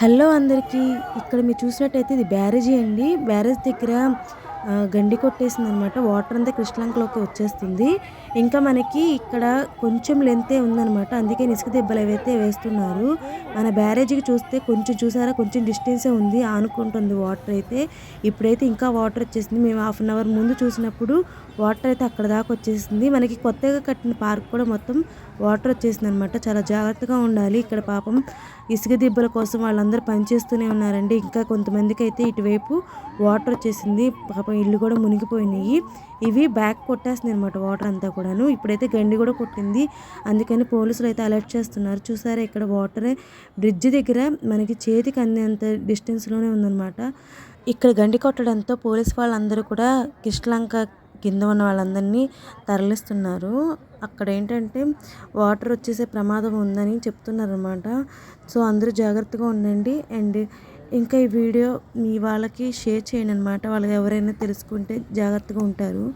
Hello అందరికీ ఇక్కడ మీరు చూసినట్టయితే ఇది బ్యారేజీ అండి. బ్యారేజ్ దగ్గర గండి కొట్టేసింది అనమాట వాటర్ అంతా కృష్ణలంకలోకి వచ్చేస్తుంది. ఇంకా మనకి ఇక్కడ కొంచెం లెంతే ఉందన్నమాట అందుకే ఇసుక దెబ్బలు ఏవైతే వేస్తున్నారు మన బ్యారేజీకి చూస్తే కొంచెం చూసారా కొంచెం డిస్టెన్సే ఉంది ఆనుకుంటుంది వాటర్ అయితే. ఇప్పుడైతే ఇంకా వాటర్ వచ్చేసింది. మేము హాఫ్ అన్ అవర్ ముందు చూసినప్పుడు వాటర్ అయితే అక్కడ దాకా వచ్చేసింది. మనకి కొత్తగా కట్టిన పార్క్ కూడా మొత్తం వాటర్ వచ్చేసింది అనమాట చాలా జాగ్రత్తగా ఉండాలి. ఇక్కడ పాపం ఇసుక దిబ్బల కోసం వాళ్ళందరూ పనిచేస్తూనే ఉన్నారండి. ఇంకా కొంతమందికి అయితే ఇటువైపు వాటర్ వచ్చేసింది. పాపం ఇల్లు కూడా మునిగిపోయినాయి. ఇవి బ్యాక్ కొట్టేస్తుంది అనమాట వాటర్ అంతా కూడాను. ఇప్పుడైతే గండి కూడా కొట్టింది. అందుకని పోలీసులు అయితే అలర్ట్ చేస్తున్నారు. చూసారా ఇక్కడ వాటర్ బ్రిడ్జ్ దగ్గర మనకి చేతికి అందేంత డిస్టెన్స్లోనే ఉందన్నమాట. ఇక్కడ గండి కొట్టడంతో పోలీస్ వాళ్ళందరూ కూడా కిష్లంక కింద ఉన్న వాళ్ళందరినీ తరలిస్తున్నారు. అక్కడ ఏంటంటే వాటర్ వచ్చేసే ప్రమాదం ఉందని చెప్తున్నారు అనమాట సో అందరూ జాగ్రత్తగా ఉండండి. అండ్ ఇంకా ఈ వీడియో మీ వాళ్ళకి షేర్ చేయండి అనమాట వాళ్ళకి ఎవరైనా తెలుసుకుంటే జాగ్రత్తగా ఉంటారు.